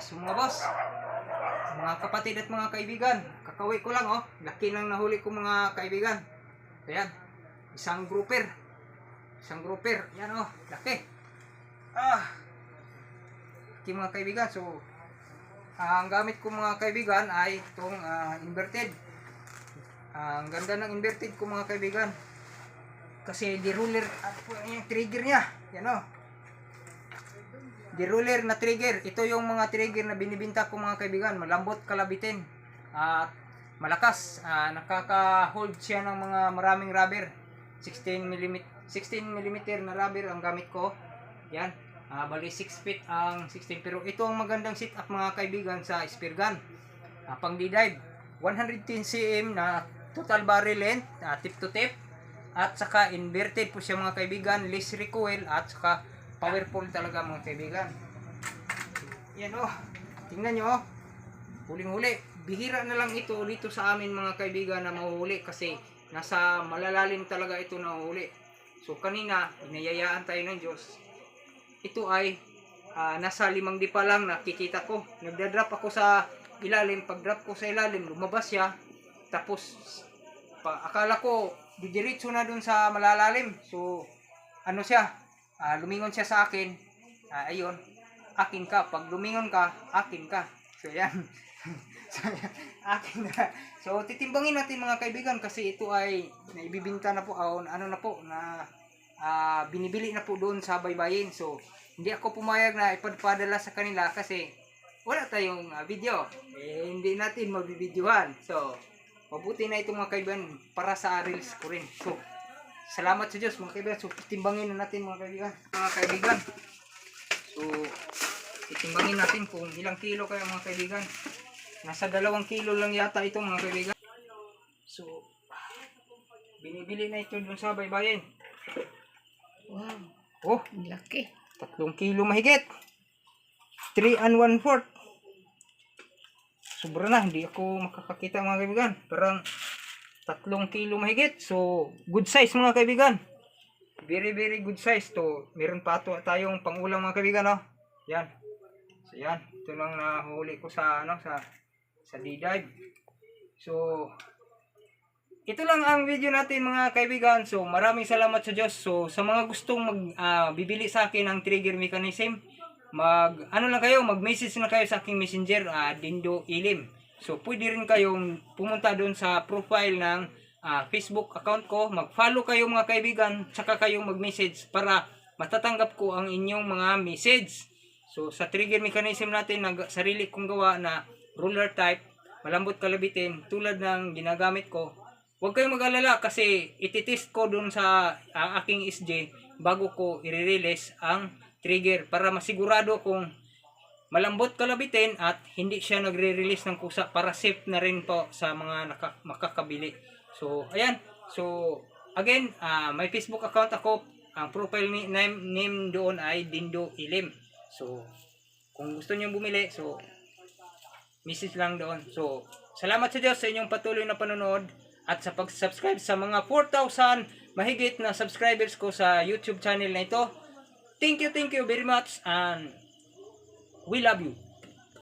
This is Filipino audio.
So mga boss, mga kapatid at mga kaibigan, kakaway ko lang oh. Laki lang nahuli ko mga kaibigan. Ayan, isang grouper. Isang grouper. Yan oh, laki. Ah, laki mga kaibigan. So, ah, ang gamit ko mga kaibigan ay itong ah, inverted. Ah, ang ganda ng inverted ko mga kaibigan. Kasi di ruler at yung trigger niya. Yan oh. Di ruler na trigger. Ito yung mga trigger na binibinta ko mga kaibigan. Malambot kalabitin. At malakas. Ah, nakaka-hold siya ng mga maraming rubber. 16 mm 16 mm na rubber ang gamit ko. Yan. Ah, bali 6 feet ang 16 pero ito ang magandang setup mga kaibigan sa spear gun. Ah, pang D-dive. 110 cm na total barrel length, ah, tip to tip. At saka inverted po siya mga kaibigan, less recoil at saka powerful talaga mga kaibigan. Yan oh. Tingnan nyo oh. Huling-huli. Bihira na lang ito dito sa amin mga kaibigan na mahuhuli kasi nasa malalalim talaga ito na huli. So kanina, inayayaan tayo ng Diyos. Ito ay ah, nasa limang di pa lang nakikita ko. Nagdadrop ako sa ilalim. Pag drop ko sa ilalim, lumabas siya. Tapos, pa, akala ko, didiretso na dun sa malalalim. So, ano siya, ah, lumingon siya sa akin. Ah, ayun, akin ka. Pag lumingon ka, akin ka. So, yan. akin na. So, titimbangin natin mga kaibigan kasi ito ay naibibinta na po, ah, ano na po, na ah, binibili na po doon sa baybayin. So, hindi ako pumayag na ipadpadala sa kanila kasi wala tayong ah, video. Eh, hindi natin mabibidyohan. So, mabuti na itong mga kaibigan para sa reels ko rin. So, salamat sa Diyos mga kaibigan. So, timbangin na natin mga kaibigan. Mga kaibigan. So, itimbangin natin kung ilang kilo kaya mga kaibigan. Nasa dalawang kilo lang yata ito mga kaibigan. So, binibili na ito dun sa baybayin. Wow, Oh, laki. tatlong kilo mahigit. 3 and 1 fourth. Sobra na, hindi ako makakakita mga kaibigan. Parang tatlong kilo mahigit. So, good size mga kaibigan. Very, very good size to. Meron pa to tayong pangulang mga kaibigan, no? Yan. So, yan. Ito lang nahuli ko sa, ano, sa, sa D-Dive. So, ito lang ang video natin mga kaibigan. So, maraming salamat sa Diyos. So, sa mga gustong mag ah, bibili sa akin ng trigger mechanism, mag ano lang kayo, mag-message na kayo sa aking messenger, ah, Dindo Ilim. So, pwede rin kayong pumunta doon sa profile ng ah, Facebook account ko. Mag-follow kayo mga kaibigan, tsaka kayong mag-message para matatanggap ko ang inyong mga message. So, sa trigger mechanism natin, nag, sarili kong gawa na ruler type, malambot kalabitin, tulad ng ginagamit ko, Huwag kayong mag-alala kasi ititest ko dun sa ah, aking SJ bago ko i-release ang trigger para masigurado kung malambot kalabitin at hindi siya nagre-release ng kusa para safe na rin po sa mga naka- makakabili. So, ayan. So, again, ah, may Facebook account ako. Ang profile name, name doon ay Dindo Ilim. So, kung gusto niyo bumili, so, message lang doon. So, salamat sa Diyos sa inyong patuloy na panonood at sa pag-subscribe sa mga 4,000 mahigit na subscribers ko sa YouTube channel na ito. Thank you, thank you very much and we love you.